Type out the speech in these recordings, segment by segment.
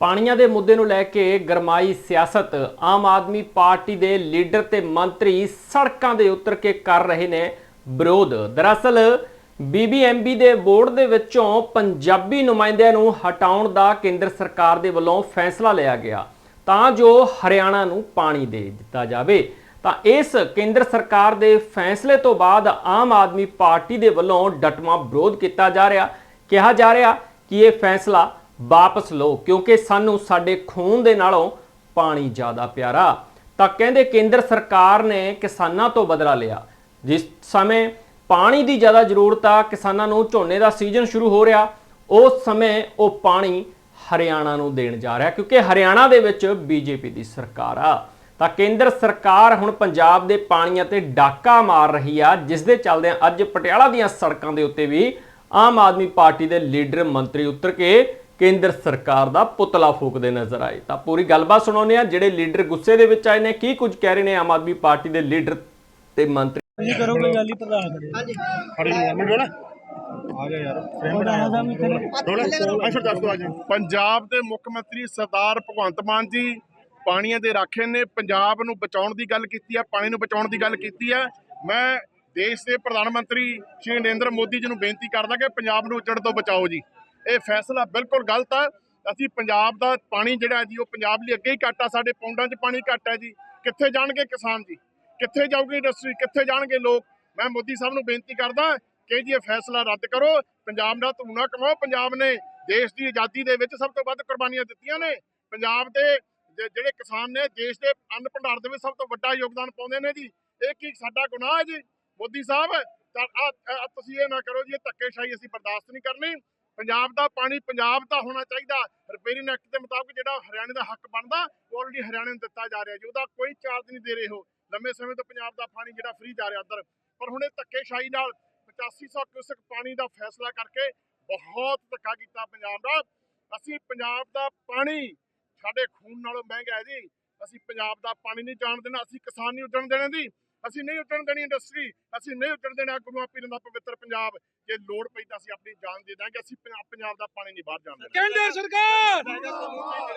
ਪਾਣੀਆਂ ਦੇ ਮੁੱਦੇ ਨੂੰ ਲੈ ਕੇ ਗਰਮਾਈ ਸਿਆਸਤ, ਆਮ ਆਦਮੀ ਪਾਰਟੀ ਦੇ ਲੀਡਰ ਤੇ ਮੰਤਰੀ ਸੜਕਾਂ ਦੇ ਉਤਰ ਕੇ ਕਰ ਰਹੇ ਨੇ ਵਿਰੋਧ। ਦਰਅਸਲ ਬੀਬੀਐਮਬੀ ਦੇ ਬੋਰਡ ਦੇ ਵਿੱਚੋਂ ਪੰਜਾਬੀ ਨੁਮਾਇੰਦਿਆਂ ਨੂੰ ਹਟਾਉਣ ਦਾ ਕੇਂਦਰ ਸਰਕਾਰ ਦੇ ਵੱਲੋਂ ਫੈਸਲਾ ਲਿਆ ਗਿਆ। ਤਾਂ ਜੋ ਹਰਿਆਣਾ ਨੂੰ ਪਾਣੀ ਦੇ ਦਿੱਤਾ ਜਾਵੇ। ਤਾਂ ਇਸ ਕੇਂਦਰ ਸਰਕਾਰ ਦੇ ਫੈਸਲੇ ਤੋਂ ਬਾਅਦ ਆਮ ਆਦਮੀ ਪਾਰਟੀ ਦੇ ਵੱਲੋਂ ਡਟਵਾਂ ਵਿਰੋਧ ਕੀਤਾ ਜਾ ਰਿਹਾ। ਕਿਹਾ ਜਾ ਰਿਹਾ ਕਿ ਇਹ ਫੈਸਲਾ ਵਾਪਸ ਲਓ, ਕਿਉਂਕਿ ਸਾਨੂੰ ਸਾਡੇ ਖੂਨ ਦੇ ਨਾਲੋਂ ਪਾਣੀ ਜ਼ਿਆਦਾ ਪਿਆਰਾ। ਤਾਂ ਕਹਿੰਦੇ ਕੇਂਦਰ ਸਰਕਾਰ ਨੇ ਕਿਸਾਨਾਂ ਤੋਂ ਬਦਲਾ ਲਿਆ। ਜਿਸ ਸਮੇਂ ਪਾਣੀ ਦੀ ਜ਼ਿਆਦਾ ਜ਼ਰੂਰਤ ਆ, ਕਿਸਾਨਾਂ ਨੂੰ ਝੋਨੇ ਦਾ ਸੀਜ਼ਨ ਸ਼ੁਰੂ ਹੋ ਰਿਹਾ, ਉਸ ਸਮੇਂ ਉਹ ਪਾਣੀ ਹਰਿਆਣਾ ਨੂੰ ਦੇਣ ਜਾ ਰਿਹਾ, ਕਿਉਂਕਿ ਹਰਿਆਣਾ ਦੇ ਵਿੱਚ ਬੀਜੇਪੀ ਦੀ ਸਰਕਾਰ ਆ। ਤਾਂ ਕੇਂਦਰ ਸਰਕਾਰ ਹੁਣ ਪੰਜਾਬ ਦੇ ਪਾਣੀਆਂ ਤੇ ਡਾਕਾ ਮਾਰ ਰਹੀ ਆ, ਜਿਸ ਦੇ ਚੱਲਦਿਆਂ ਅੱਜ ਪਟਿਆਲਾ ਦੀਆਂ ਸੜਕਾਂ ਦੇ ਉੱਤੇ ਵੀ ਆਮ ਆਦਮੀ ਪਾਰਟੀ ਦੇ ਲੀਡਰ ਮੰਤਰੀ ਉਤਰ ਕੇ ਕੇਂਦਰ ਸਰਕਾਰ ਦਾ ਪੁਤਲਾ ਫੂਕਦੇ ਨਜ਼ਰ ਆਏ। ਤਾਂ ਪੂਰੀ ਗੱਲਬਾਤ ਸੁਣਾਉਂਦੇ ਆ ਜਿਹੜੇ ਲੀਡਰ ਗੁੱਸੇ ਦੇ ਵਿੱਚ ਆਏ ਨੇ ਕੀ ਕੁਝ ਕਹਿ ਰਹੇ ਨੇ ਆਮ ਆਦਮੀ ਪਾਰਟੀ ਦੇ ਲੀਡਰ ਤੇ ਮੰਤਰੀ? ਨਹੀਂ ਕਰੋ ਕੋਈ ਗੱਲ ਹੀ ਪ੍ਰਧਾਨ ਕਰੇ। ਹਾਂਜੀ। ਖੜੀ ਨੂੰ ਮਿੰਟ ਰੋਣਾ? ਆ ਜਾ ਯਾਰ ਪੰਜਾਬ ਦੇ ਮੁੱਖ ਮੰਤਰੀ ਸਰਦਾਰ ਭਗਵੰਤ ਮਾਨ ਜੀ ਪਾਣੀਆਂ ਦੇ ਰਾਖੇ ਨੇ ਪੰਜਾਬ ਨੂੰ ਬਚਾਉਣ ਦੀ ਗੱਲ ਕੀਤੀ ਹੈ ਪਾਣੀ ਨੂੰ ਬਚਾਉਣ ਦੀ ਗੱਲ ਕੀਤੀ ਹੈ ਮੈਂ ਦੇਸ਼ ਦੇ ਪ੍ਰਧਾਨ ਮੰਤਰੀ ਸ਼੍ਰੀ ਨਰਿੰਦਰ ਮੋਦੀ ਜੀ ਨੂੰ ਬੇਨਤੀ ਕਰਦਾ ਕਿ ਪੰਜਾਬ ਨੂੰ ਉੱਜੜ ਤੋਂ ਬਚਾਓ ਜੀ। ਇਹ ਫੈਸਲਾ ਬਿਲਕੁਲ ਗਲਤ ਹੈ ਅਸੀਂ ਪੰਜਾਬ ਦਾ ਪਾਣੀ ਜਿਹੜਾ ਹੈ ਜੀ, ਉਹ ਪੰਜਾਬ ਲਈ ਅੱਗੇ ਹੀ ਘੱਟ ਆ। ਸਾਡੇ ਪੌਂਡਾਂ 'ਚ ਪਾਣੀ ਘੱਟ ਹੈ ਜੀ। ਕਿੱਥੇ ਜਾਣਗੇ ਕਿਸਾਨ ਜੀ? ਕਿੱਥੇ ਜਾਊਗੀ ਇੰਡਸਟਰੀ ਕਿੱਥੇ ਜਾਣਗੇ ਲੋਕ? ਮੈਂ ਮੋਦੀ ਸਾਹਿਬ ਨੂੰ ਬੇਨਤੀ ਕਰਦਾ ਕਿ ਜੀ ਇਹ ਫੈਸਲਾ ਰੱਦ ਕਰੋ। ਪੰਜਾਬ ਦਾ ਧੂਣਾ ਕਮਾਓ ਪੰਜਾਬ ਨੇ ਦੇਸ਼ ਦੀ ਆਜ਼ਾਦੀ ਦੇ ਵਿੱਚ ਸਭ ਤੋਂ ਵੱਧ ਕੁਰਬਾਨੀਆਂ ਦਿੱਤੀਆਂ ਨੇ। ਪੰਜਾਬ ਦੇ ਜਿਹੜੇ ਕਿਸਾਨ ਨੇ, ਦੇਸ਼ ਦੇ ਅੰਨ ਭੰਡਾਰ ਦੇ ਵਿੱਚ ਸਭ ਤੋਂ ਵੱਡਾ ਯੋਗਦਾਨ ਪਾਉਂਦੇ ਨੇ ਜੀ। ਇਹ ਕੀ ਸਾਡਾ ਗੁਨਾਹ ਹੈ ਜੀ? ਮੋਦੀ ਸਾਹਿਬ ਤੁਸੀਂ ਇਹ ਨਾ ਕਰੋ ਜੀ, ਇਹ ਧੱਕੇਸ਼ਾਹੀ ਅਸੀਂ ਬਰਦਾਸ਼ਤ ਨਹੀਂ ਕਰਨੀ। ਪੰਜਾਬ ਦਾ ਪਾਣੀ ਪੰਜਾਬ ਦਾ ਹੋਣਾ ਚਾਹੀਦਾ। ਰਿਪੇਰਿੰਗ ਐਕਟ ਦੇ ਮੁਤਾਬਕ ਜਿਹੜਾ ਹਰਿਆਣੇ ਦਾ ਹੱਕ ਬਣਦਾ, ਉਹ ਆਲਰੇਡੀ ਹਰਿਆਣੇ ਨੂੰ ਦਿੱਤਾ ਜਾ ਰਿਹਾ ਜੀ। ਉਹਦਾ ਕੋਈ ਚਾਰਜ ਨਹੀਂ ਦੇ ਰਹੇ ਹੋ ਲੰਮੇ ਸਮੇਂ ਤੋਂ ਪੰਜਾਬ ਦਾ ਪਾਣੀ ਜਿਹੜਾ ਫ੍ਰੀ ਜਾ ਰਿਹਾ ਅੰਦਰ ਪਰ ਹੁਣ ਇਹ ਧੱਕੇਸ਼ਾਹੀ ਨਾਲ 8500 ਕਿਊਸਕ ਪਾਣੀ ਦਾ ਫੈਸਲਾ ਕਰਕੇ ਬਹੁਤ ਧੱਕਾ ਕੀਤਾ ਪੰਜਾਬ ਦਾ। ਅਸੀਂ ਪੰਜਾਬ ਦਾ ਪਾਣੀ ਸਾਡੇ ਖੂਨ ਨਾਲੋਂ ਮਹਿੰਗਾ ਹੈ ਜੀ। ਅਸੀਂ ਪੰਜਾਬ ਦਾ ਪਾਣੀ ਨਹੀਂ ਜਾਣ ਦੇਣਾ, ਅਸੀਂ ਕਿਸਾਨ ਨਹੀਂ ਉੱਡਣ ਦੇਣਾ ਜੀ। ਅਸੀਂ ਨਹੀਂ ਉੱਜਣ ਦੇਣੀ ਇੰਡਸਟਰੀ ਅਸੀਂ ਨਹੀਂ ਉੱਜਣ ਦੇਣਾ ਗੁਰੂਆਂ ਪੀਰਾਂ ਦਾ ਪਵਿੱਤਰ ਪੰਜਾਬ। ਜੇ ਲੋੜ ਪਈ ਤਾਂ ਅਸੀਂ ਆਪਣੀ ਜਾਨ ਦੇ ਦਾਂਗੇ ਅਸੀਂ ਪੰਜਾਬ ਪੰਜਾਬ ਦਾ ਪਾਣੀ ਨਹੀਂ ਬਾਹਰ ਜਾਣ ਦੇਣਾ। ਕੇਂਦਰ ਸਰਕਾਰ!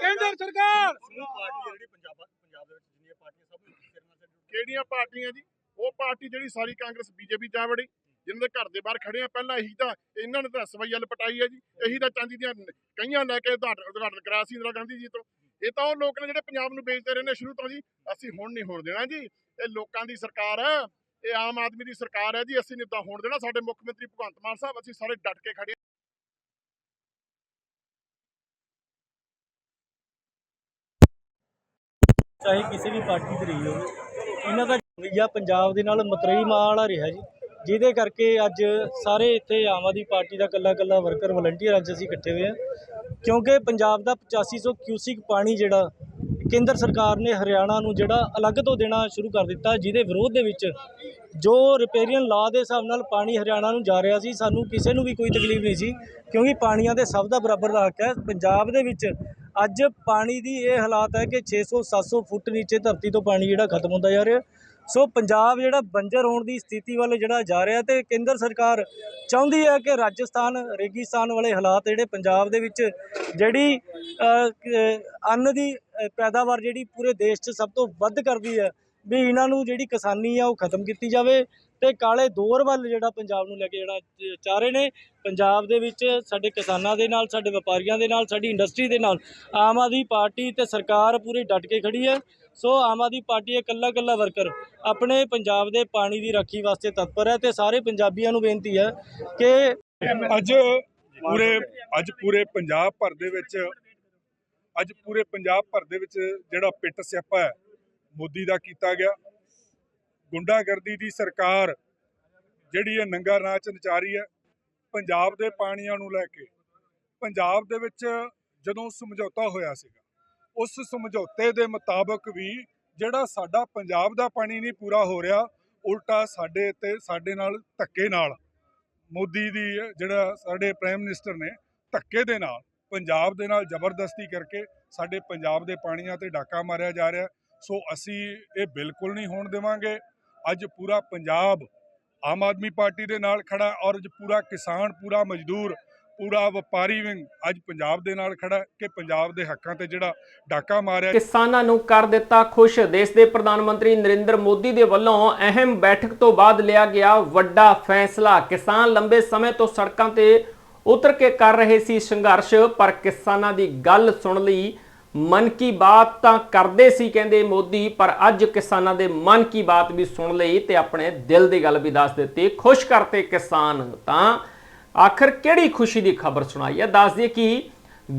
ਕੇਂਦਰ ਸਰਕਾਰ! ਪਾਰਟੀ ਜਿਹੜੀ ਪੰਜਾਬ ਪੰਜਾਬ ਦੇ ਵਿੱਚ ਜਿੰਨੀਆਂ ਪਾਰਟੀਆਂ ਸਭ ਨੂੰ ਇੱਕ ਸਿਰ ਨਾਲ ਕਿਹੜੀਆਂ ਪਾਰਟੀਆਂ ਜੀ? ਉਹ ਪਾਰਟੀ ਜਿਹੜੀ ਸਾਰੀ ਕਾਂਗਰਸ ਬੀਜੇਪੀ ਜਾ ਵੜੀ ਜਿਨ੍ਹਾਂ ਦੇ ਘਰ ਦੇ ਬਾਹਰ ਖੜੇ ਆ ਪਹਿਲਾਂ ਇਹੀ ਤਾਂ ਇਹਨਾਂ ਨੇ ਤਾਂ ਸਵਈਅਲ ਪਟਾਈ ਹੈ ਜੀ। ਇਹੀ ਤਾਂ ਚਾਂਦੀ ਦੀਆਂ ਕਈਆਂ ਲੈ ਕੇ ਉਦਘਾਟਨ ਉਦਘਾਟਨ ਕਰਾਇਆ ਸੀ ਇੰਦਰਾ ਗਾਂਧੀ ਜੀ ਤੋਂ। ਇਹ ਤਾਂ ਉਹ ਲੋਕ ਨੇ ਜਿਹੜੇ ਪੰਜਾਬ ਨੂੰ ਵੇਚਦੇ ਰਹੇ ਨੇ ਸ਼ੁਰੂ ਤੋਂ ਜੀ। ਅਸੀਂ ਹੁਣ ਨਹੀਂ ਹੋਣ ਦੇਣਾ ਜੀ। ਇਹ ਲੋਕਾਂ ਦੀ ਸਰਕਾਰ ਹੈ, ਇਹ ਆਮ ਆਦਮੀ ਦੀ ਸਰਕਾਰ ਹੈ ਜੀ, ਅਸੀਂ ਨਹੀਂ ਹੋਣ ਦੇਣਾ। ਸਾਡੇ ਮੁੱਖ ਮੰਤਰੀ ਭਗਵੰਤ ਮਾਨ ਸਾਹਿਬ, ਅਸੀਂ ਸਾਰੇ ਡਟ ਕੇ ਖੜੇ ਚਾਹੇ ਕਿਸੇ ਵੀ ਪਾਰਟੀ ਦੀ ਰਹੀ ਹੋਵੇ ਇਹਨਾਂ ਦਾ ਰਵੱਈਆ ਪੰਜਾਬ ਦੇ ਨਾਲ ਮਤਰੇਈ ਮਾਂ ਵਾਲਾ ਰਿਹਾ ਜੀ। ਜਿਹਦੇ ਕਰਕੇ ਅੱਜ ਸਾਰੇ ਇੱਥੇ ਆਮ ਆਦਮੀ ਪਾਰਟੀ ਦਾ ਕੱਲਾ ਕੱਲਾ ਵਰਕਰ, ਵਲੰਟੀਅਰ ਅੱਜ ਅਸੀਂ ਇਕੱਠੇ ਹੋਏ ਆ ਕਿਉਂਕਿ ਪੰਜਾਬ ਦਾ 8500 ਕਿਊਸਿਕ ਪਾਣੀ ਜਿਹੜਾ ਕੇਂਦਰ ਸਰਕਾਰ ਨੇ ਹਰਿਆਣਾ ਨੂੰ ਜਿਹੜਾ ਅਲੱਗ ਤੋਂ ਦੇਣਾ ਸ਼ੁਰੂ ਕਰ ਦਿੱਤਾ, ਜਿਹਦੇ ਵਿਰੋਧ ਦੇ ਵਿੱਚ ਜੋ ਰਿਪੇਰੀਅਨ ਲਾ ਦੇ ਹਿਸਾਬ ਨਾਲ ਪਾਣੀ ਹਰਿਆਣਾ ਨੂੰ ਜਾ ਰਿਹਾ ਸੀ, ਸਾਨੂੰ ਕਿਸੇ ਨੂੰ ਵੀ ਕੋਈ ਤਕਲੀਫ ਨਹੀਂ ਸੀ, ਕਿਉਂਕਿ ਪਾਣੀਆਂ ਦੇ ਸਭ ਦਾ ਬਰਾਬਰ ਦਾ ਹੱਕ ਹੈ। ਪੰਜਾਬ ਦੇ ਵਿੱਚ ਅੱਜ ਪਾਣੀ ਦੀ ਇਹ ਹਾਲਾਤ ਹੈ ਕਿ 600 700 ਫੁੱਟ ਨੀਚੇ ਧਰਤੀ ਤੋਂ ਪਾਣੀ ਜਿਹੜਾ ਖਤਮ ਹੁੰਦਾ ਜਾ ਰਿਹਾ। ਸੋ ਪੰਜਾਬ ਜਿਹੜਾ ਬੰਜਰ ਹੋਣ ਦੀ ਸਥਿਤੀ ਵੱਲ ਜਿਹੜਾ ਜਾ ਰਿਹਾ ਤੇ ਕੇਂਦਰ ਸਰਕਾਰ ਚਾਹੁੰਦੀ ਹੈ ਕਿ ਰਾਜਸਥਾਨ, ਰੇਗਿਸਤਾਨ ਵਾਲੇ ਹਾਲਾਤ ਜਿਹੜੇ ਪੰਜਾਬ ਦੇ ਵਿੱਚ ਜਿਹੜੀ ਅੰਨ ਦੀ ਪੈਦਾਵਾਰ ਜਿਹੜੀ ਪੂਰੇ ਦੇਸ਼ 'ਚ ਸਭ ਤੋਂ ਵੱਧ ਕਰਦੀ ਹੈ, ਵੀ ਇਹਨਾਂ ਨੂੰ ਜਿਹੜੀ ਕਿਸਾਨੀ ਆ ਉਹ ਖਤਮ ਕੀਤੀ ਜਾਵੇ ਤੇ ਕਾਲੇ ਦੌਰ ਵੱਲ ਜਿਹੜਾ ਪੰਜਾਬ ਨੂੰ ਲੈ ਕੇ ਜਿਹੜਾ ਚਾਹ ਰਹੇ ਨੇ, ਪੰਜਾਬ ਦੇ ਵਿੱਚ ਸਾਡੇ ਕਿਸਾਨਾਂ ਦੇ ਨਾਲ, ਸਾਡੇ ਵਪਾਰੀਆਂ ਦੇ ਨਾਲ, ਸਾਡੀ ਇੰਡਸਟਰੀ ਦੇ ਨਾਲ ਆਮ ਆਦਮੀ ਪਾਰਟੀ ਤੇ ਸਰਕਾਰ ਪੂਰੀ ਡਟ ਕੇ ਖੜੀ ਹੈ। ਸੋ ਆਮ ਆਦਮੀ ਪਾਰਟੀ ਦਾ ਇਕੱਲਾ ਇਕੱਲਾ ਵਰਕਰ ਆਪਣੇ ਪੰਜਾਬ ਦੇ ਪਾਣੀ ਦੀ ਰਾਖੀ ਵਾਸਤੇ ਤਤਪਰ ਹੈ ਤੇ ਸਾਰੇ ਪੰਜਾਬੀਆਂ ਨੂੰ ਬੇਨਤੀ ਹੈ ਕਿ ਅੱਜ ਪੂਰੇ ਅੱਜ ਪੂਰੇ ਪੰਜਾਬ ਭਰ ਦੇ ਵਿੱਚ ਅੱਜ ਪੂਰੇ ਪੰਜਾਬ ਭਰ ਦੇ ਵਿੱਚ ਜਿਹੜਾ ਪਿੱਟ ਸਿਆਪਾ ਹੈ, ਮੋਦੀ ਦਾ ਕੀਤਾ ਗਿਆ। ਗੁੰਡਾਗਰਦੀ ਦੀ ਸਰਕਾਰ ਜਿਹੜੀ ਇਹ ਨੰਗਾ ਨਾਚ ਨਚਾ ਹੈ, ਪੰਜਾਬ ਦੇ ਪਾਣੀਆਂ ਨੂੰ ਲੈ ਕੇ। ਪੰਜਾਬ ਦੇ ਵਿੱਚ ਜਦੋਂ ਸਮਝੌਤਾ ਹੋਇਆ ਸੀਗਾ, ਉਸ ਸਮਝੌਤੇ ਦੇ ਮੁਤਾਬਕ ਵੀ ਜਿਹੜਾ ਸਾਡਾ ਪੰਜਾਬ ਦਾ ਪਾਣੀ ਨਹੀਂ ਪੂਰਾ ਹੋ ਰਿਹਾ, ਉਲਟਾ ਸਾਡੇ ਤੇ, ਸਾਡੇ ਨਾਲ ਧੱਕੇ ਨਾਲ ਮੋਦੀ ਦੀ ਜਿਹੜਾ ਸਾਡੇ ਪ੍ਰਾਈਮ ਮਿਨਿਸਟਰ ਨੇ ਧੱਕੇ ਦੇ ਨਾਲ ਪੰਜਾਬ ਦੇ ਨਾਲ ਜ਼ਬਰਦਸਤੀ ਕਰਕੇ ਸਾਡੇ ਪੰਜਾਬ ਦੇ ਪਾਣੀਆਂ ਤੇ ਡਾਕਾ ਮਾਰਿਆ ਜਾ ਰਿਹਾ ਸੋ ਅਸੀਂ ਇਹ ਬਿਲਕੁਲ ਨਹੀਂ ਹੋਣ ਦੇਵਾਂਗੇ। ਅੱਜ ਪੂਰਾ ਪੰਜਾਬ ਆਮ ਆਦਮੀ ਪਾਰਟੀ ਦੇ ਨਾਲ ਖੜਾ ਔਰ ਅੱਜ ਪੂਰਾ ਕਿਸਾਨ, ਪੂਰਾ ਮਜ਼ਦੂਰ, ਪੂਰਾ ਵਪਾਰੀ ਵਿੰਗ ਅੱਜ ਪੰਜਾਬ ਦੇ ਨਾਲ ਖੜਾ ਕਿ ਪੰਜਾਬ ਦੇ ਹੱਕਾਂ ਤੇ ਜਿਹੜਾ ਡਾਕਾ ਮਾਰਿਆ ਕਿਸਾਨਾਂ ਨੂੰ ਕਰ ਦਿੱਤਾ ਖੁਸ਼। ਦੇਸ਼ ਦੇ ਪ੍ਰਧਾਨ ਮੰਤਰੀ ਨਰਿੰਦਰ ਮੋਦੀ ਦੇ ਵੱਲੋਂ ਅਹਿਮ ਬੈਠਕ ਤੋਂ ਬਾਅਦ ਲਿਆ ਗਿਆ ਵੱਡਾ ਫੈਸਲਾ। ਕਿਸਾਨ ਲੰਬੇ ਸਮੇਂ ਤੋਂ ਸੜਕਾਂ ਤੇ ਉਤਰ ਕੇ ਕਰ ਰਹੇ ਸੀ ਸੰਘਰਸ਼ ਪਰ ਕਿਸਾਨਾਂ ਦੀ ਗੱਲ ਸੁਣ ਲਈ ਮਨ ਕੀ ਬਾਤ ਤਾਂ ਕਰਦੇ ਸੀ ਕਹਿੰਦੇ ਮੋਦੀ ਪਰ ਅੱਜ ਕਿਸਾਨਾਂ ਦੇ ਮਨ ਕੀ ਬਾਤ ਵੀ ਸੁਣ ਲਈ ਤੇ ਆਪਣੇ ਦਿਲ ਦੀ ਗੱਲ ਵੀ ਦੱਸ ਦਿੱਤੀ। ਖੁਸ਼ ਕਰਤੇ ਕਿਸਾਨ ਤਾਂ। ਆਖਰ ਕਿਹੜੀ ਖੁਸ਼ੀ ਦੀ ਖਬਰ ਸੁਣਾਈ ਹੈ? ਦੱਸ ਦਈਏ ਕਿ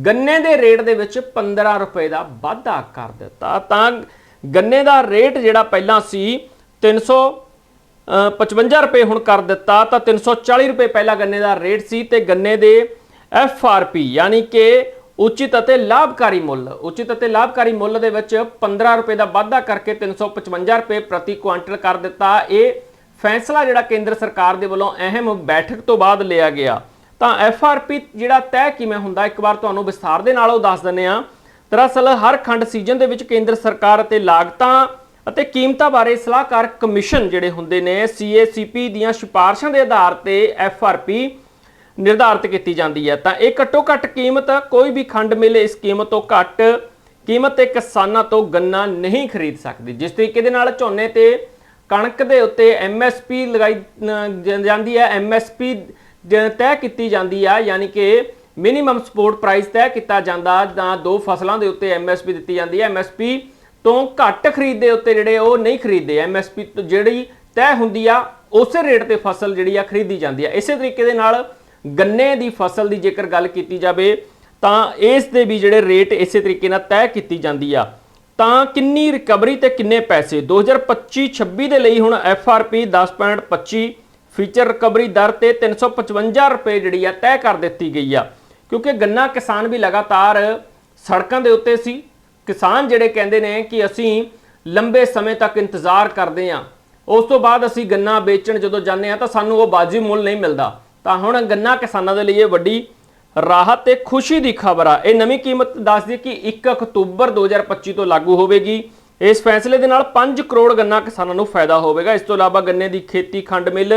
ਗੰਨੇ ਦੇ ਰੇਟ ਦੇ ਵਿੱਚ 15 ਰੁਪਏ ਦਾ ਵਾਧਾ ਕਰ ਦਿੱਤਾ। ਤਾਂ ਗੰਨੇ ਦਾ ਰੇਟ ਜਿਹੜਾ ਪਹਿਲਾਂ ਸੀ 300 ਅ, 55 ਰੁਪਏ ਹੁਣ ਕਰ ਦਿੱਤਾ, ਤਾਂ 340 ਰੁਪਏ ਪਹਿਲਾਂ ਗੰਨੇ ਦਾ ਰੇਟ ਸੀ ਤੇ ਗੰਨੇ ਦੇ ਐਫ ਆਰ ਪੀ, ਯਾਨੀ ਕਿ ਉਚਿਤ ਅਤੇ ਲਾਭਕਾਰੀ ਮੁੱਲ, ਉਚਿਤ ਅਤੇ ਲਾਭਕਾਰੀ ਮੁੱਲ ਦੇ ਵਿੱਚ 15 ਰੁਪਏ ਦਾ ਵਾਧਾ ਕਰਕੇ 355 ਰੁਪਏ ਪ੍ਰਤੀ ਕੁਆਂਟਲ ਕਰ ਦਿੱਤਾ। ਇਹ ਫੈਸਲਾ ਜਿਹੜਾ ਕੇਂਦਰ ਸਰਕਾਰ ਦੇ ਵੱਲੋਂ ਅਹਿਮ ਬੈਠਕ ਤੋਂ ਬਾਅਦ ਲਿਆ ਗਿਆ। ਤਾਂ ਐਫ ਆਰ ਪੀ ਜਿਹੜਾ ਤੈਅ ਕਿਵੇਂ ਹੁੰਦਾ, ਇੱਕ ਵਾਰ ਤੁਹਾਨੂੰ ਵਿਸਥਾਰ ਦੇ ਨਾਲ ਉਹ ਦੱਸ ਦਿੰਨੇ ਆ ਦਰਅਸਲ ਹਰ ਖੰਡ ਸੀਜ਼ਨ ਦੇ ਵਿੱਚ ਕੇਂਦਰ ਸਰਕਾਰ ਅਤੇ ਲਾਗਤਾਂ ਅਤੇ ਕੀਮਤਾਂ ਬਾਰੇ ਸਲਾਹਕਾਰ ਕਮਿਸ਼ਨ ਜਿਹੜੇ ਹੁੰਦੇ ਨੇ ਸੀਏਸੀਪੀ ਦੀਆਂ ਸਿਫਾਰਸ਼ਾਂ ਦੇ ਆਧਾਰ ਤੇ ਐਫ ਆਰ ਪੀ ਨਿਰਧਾਰਿਤ ਕੀਤੀ ਜਾਂਦੀ ਹੈ। ਤਾਂ ਇਹ ਘੱਟੋ ਘੱਟ ਕੀਮਤ ਕੋਈ ਵੀ ਖੰਡ ਮਿਲ ਇਸ ਕੀਮਤ ਤੋਂ ਘੱਟ ਕੀਮਤ ਤੇ ਕਿਸਾਨਾਂ ਤੋਂ ਗੰਨਾ ਨਹੀਂ ਖਰੀਦ ਸਕਦੀ। ਜਿਸ ਤਰੀਕੇ ਦੇ ਨਾਲ ਝੋਨੇ ਤੇ ਕਣਕ ਦੇ ਉੱਤੇ ਐਮਐਸਪੀ ਲਗਾਈ ਅ, ਜ- ਜਾਂਦੀ ਹੈ। ਐਮਐਸਪੀ ਤੈਅ ਕੀਤੀ ਜਾਂਦੀ ਆ ਯਾਨੀ ਕਿ ਮਿਨੀਮਮ ਸਪੋਰਟ ਪ੍ਰਾਈਸ ਤੈਅ ਕੀਤਾ ਜਾਂਦਾ ਜਾਂ ਦੋ ਫਸਲਾਂ ਦੇ ਉੱਤੇ ਐਮਐਸਪੀ ਦਿੱਤੀ ਜਾਂਦੀ ਹੈ। ਐਮਐਸਪੀ ਤੋਂ ਘੱਟ ਖਰੀਦ ਦੇ ਉੱਤੇ ਜਿਹੜੇ ਉਹ ਨਹੀਂ ਖਰੀਦਦੇ ਐਮਐਸਪੀ ਤੋਂ ਜਿਹੜੀ ਤੈਅ ਹੁੰਦੀ ਆ, ਉਸੇ ਰੇਟ ਤੇ ਫਸਲ ਜਿਹੜੀ ਆ ਖਰੀਦੀ ਜਾਂਦੀ ਆ। ਇਸੇ ਤਰੀਕੇ ਦੇ ਨਾਲ ਗੰਨੇ ਦੀ ਫਸਲ ਦੀ ਜੇਕਰ ਗੱਲ ਕੀਤੀ ਜਾਵੇ, ਤਾਂ ਇਸ ਦੇ ਵੀ ਜਿਹੜੇ ਰੇਟ ਇਸੇ ਤਰੀਕੇ ਨਾਲ ਤੈਅ ਕੀਤੀ ਜਾਂਦੀ ਆ। ਤਾਂ ਕਿੰਨੀ ਰਿਕਵਰੀ ਤੇ ਕਿੰਨੇ ਪੈਸੇ? 2025-26 ਦੇ ਲਈ ਹੁਣ ਐਫਆਰਪੀ 10.25 ਫੀਚਰ ਰਿਕਵਰੀ ਦਰ ਤੇ 355 ਰੁਪਏ ਜਿਹੜੀ ਆ ਤੈਅ ਕਰ ਦਿੱਤੀ ਗਈ ਆ। ਕਿਉਂਕਿ ਗੰਨਾ ਕਿਸਾਨ ਵੀ ਲਗਾਤਾਰ ਸੜਕਾਂ ਦੇ ਉੱਤੇ ਸੀ ਕਿਸਾਨ ਜਿਹੜੇ ਕਹਿੰਦੇ ਨੇ ਕਿ ਅਸੀਂ ਲੰਬੇ ਸਮੇਂ ਤੱਕ ਇੰਤਜ਼ਾਰ ਕਰਦੇ ਆ ਉਸ ਤੋਂ ਬਾਅਦ ਅਸੀਂ ਗੰਨਾ ਵੇਚਣ ਜਦੋਂ ਜਾਂਦੇ ਆ ਤਾਂ ਸਾਨੂੰ ਉਹ ਬਾਜੀ ਮੁੱਲ ਨਹੀਂ ਮਿਲਦਾ। ਤਾਂ ਹੁਣ ਗੰਨਾ ਕਿਸਾਨਾਂ ਦੇ ਲਈ ਇਹ ਵੱਡੀ ਰਾਹਤ ਤੇ ਖੁਸ਼ੀ ਦੀ ਖਬਰ ਆ। ਇਹ ਨਵੀਂ ਕੀਮਤ ਦੱਸਦੀ ਕਿ 1 ਅਕਤੂਬਰ 2025 ਤੋਂ ਲਾਗੂ ਹੋਵੇਗੀ। ਇਸ ਫੈਸਲੇ ਦੇ ਨਾਲ 5 ਕਰੋੜ ਗੰਨਾ ਕਿਸਾਨਾਂ ਨੂੰ ਫਾਇਦਾ ਹੋਵੇਗਾ। ਇਸ ਤੋਂ ਇਲਾਵਾ ਗੰਨੇ ਦੀ ਖੇਤੀ, ਖੰਡ ਮਿੱਲ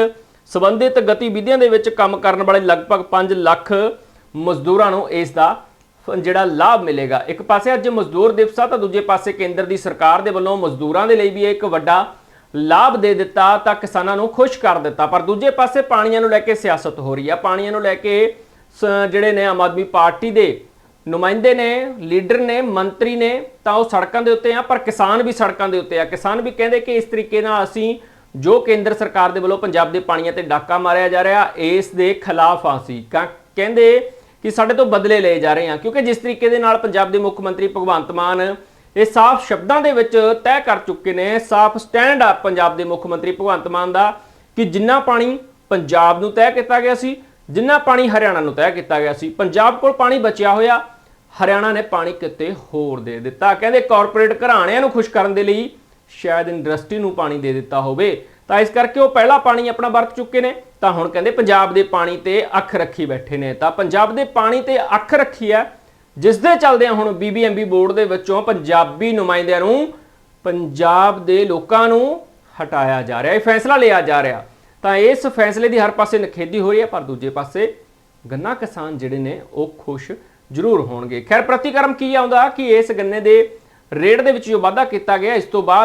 ਸੰਬੰਧਿਤ ਗਤੀਵਿਧੀਆਂ ਦੇ ਵਿੱਚ ਕੰਮ ਕਰਨ ਵਾਲੇ ਲਗਭਗ 5 ਲੱਖ ਮਜ਼ਦੂਰਾਂ ਨੂੰ ਇਸ ਦਾ ਜਿਹੜਾ ਲਾਭ ਮਿਲੇਗਾ, ਇੱਕ ਪਾਸੇ ਅੱਜ ਮਜ਼ਦੂਰ ਦਿਵਸ ਆ, ਤਾਂ ਦੂਜੇ ਪਾਸੇ ਕੇਂਦਰ ਦੀ ਸਰਕਾਰ ਦੇ ਵੱਲੋਂ ਮਜ਼ਦੂਰਾਂ ਦੇ ਲਈ ਵੀ ਇਹ ਇੱਕ ਵੱਡਾ ਲਾਭ ਦੇ ਦਿੱਤਾ, ਤਾਂ ਕਿਸਾਨਾਂ ਨੂੰ ਖੁਸ਼ ਕਰ ਦਿੱਤਾ। ਪਰ ਦੂਜੇ ਪਾਸੇ ਪਾਣੀਆਂ ਨੂੰ ਲੈ ਕੇ ਸਿਆਸਤ ਹੋ ਰਹੀ ਆ। ਪਾਣੀਆਂ ਨੂੰ ਲੈ ਕੇ ਸ- ਜਿਹੜੇ ਨੇ ਆਮ ਆਦਮੀ ਪਾਰਟੀ ਦੇ ਨੁਮਾਇੰਦੇ ਨੇ, ਲੀਡਰ ਨੇ, ਮੰਤਰੀ ਨੇ, ਤਾਂ ਉਹ ਸੜਕਾਂ ਦੇ ਉੱਤੇ ਆ, ਪਰ ਕਿਸਾਨ ਵੀ ਸੜਕਾਂ ਦੇ ਉੱਤੇ ਆ। ਕਿਸਾਨ ਵੀ ਕਹਿੰਦੇ ਕਿ ਇਸ ਤਰੀਕੇ ਨਾਲ ਅਸੀਂ ਜੋ ਕੇਂਦਰ ਸਰਕਾਰ ਦੇ ਵੱਲੋਂ ਪੰਜਾਬ ਦੇ ਪਾਣੀਆਂ ਤੇ ਡਾਕਾ ਮਾਰਿਆ ਜਾ ਰਿਹਾ, ਇਸ ਦੇ ਖਿਲਾਫ ਆ ਅਸੀਂ। ਕਹਿੰਦੇ ਕਿ ਸਾਡੇ ਤੋਂ ਬਦਲੇ ਲਏ ਜਾ ਰਹੇ ਆ ਕਿਉਂਕਿ ਜਿਸ ਤਰੀਕੇ ਦੇ ਨਾਲ ਪੰਜਾਬ ਦੇ ਮੁੱਖ ਮੰਤਰੀ ਭਗਵੰਤ ਮਾਨ ਇਹ ਸਾਫ਼ ਸ਼ਬਦਾਂ ਦੇ ਵਿੱਚ ਤੈਅ ਕਰ ਚੁੱਕੇ ਨੇ, ਸਾਫ਼ ਸਟੈਂਡ ਆ ਪੰਜਾਬ ਦੇ ਮੁੱਖ ਮੰਤਰੀ ਭਗਵੰਤ ਮਾਨ ਦਾ, ਕਿ ਜਿੰਨਾ ਪਾਣੀ ਪੰਜਾਬ ਨੂੰ ਤੈਅ ਕੀਤਾ ਗਿਆ ਸੀ, ਜਿੰਨਾ ਪਾਣੀ ਹਰਿਆਣਾ ਨੂੰ ਤੈਅ ਕੀਤਾ ਗਿਆ ਸੀ, ਪੰਜਾਬ ਕੋਲ ਪਾਣੀ ਬਚਿਆ ਹੋਇਆ, ਹਰਿਆਣਾ ਨੇ ਪਾਣੀ ਕਿਤੇ ਹੋਰ ਦੇ ਦਿੱਤਾ। ਕਹਿੰਦੇ ਕਾਰਪੋਰੇਟ ਘਰਾਣਿਆਂ ਨੂੰ ਖੁਸ਼ ਕਰਨ ਦੇ ਲਈ ਸ਼ਾਇਦ ਇੰਡਸਟਰੀ ਨੂੰ ਪਾਣੀ ਦੇ ਦਿੱਤਾ ਹੋਵੇ, ਤਾਂ ਇਸ ਕਰਕੇ ਉਹ ਪਹਿਲਾ ਪਾਣੀ ਆਪਣਾ ਵਰਤ ਚੁੱਕੇ ਨੇ। ਤਾਂ ਹੁਣ ਕਹਿੰਦੇ ਪੰਜਾਬ ਦੇ ਪਾਣੀ ਤੇ ਅੱਖ ਰੱਖੀ ਬੈਠੇ ਨੇ। ਤਾਂ ਪੰਜਾਬ ਦੇ ਪਾਣੀ ਤੇ ਅੱਖ ਰੱਖੀ ਹੈ, ਜਿਸ ਦੇ ਚੱਲਦਿਆਂ ਹੁਣ ਬੀਬੀਐਮਬੀ ਬੋਰਡ ਦੇ ਵਿੱਚੋਂ ਪੰਜਾਬੀ ਨੁਮਾਇੰਦਿਆਂ ਨੂੰ ਪੰਜਾਬ ਦੇ ਲੋਕਾਂ ਨੂੰ ਹਟਾਇਆ ਜਾ ਰਿਹਾ, ਇਹ ਫੈਸਲਾ ਲਿਆ ਜਾ ਰਿਹਾ। ਤਾਂ ਇਸ ਫੈਸਲੇ ਦੀ ਹਰ ਪਾਸੇ ਨਖੇਦੀ ਹੋ ਰਹੀ ਹੈ, ਪਰ ਦੂਜੇ ਪਾਸੇ ਗੰਨਾ ਕਿਸਾਨ ਜਿਹੜੇ ਨੇ, ਉਹ ਖੁਸ਼ ਜ਼ਰੂਰ ਹੋਣਗੇ। ਖੈਰ, ਪ੍ਰਤੀਕਰਮ ਕੀ ਆਉਂਦਾ ਕਿ ਇਸ ਗੰਨੇ ਦੇ ਰੇਟ ਦੇ ਵਿੱਚ ਜੋ ਵਾਧਾ ਕੀਤਾ ਗਿਆ, ਇਸ ਤੋਂ ਬਾਅਦ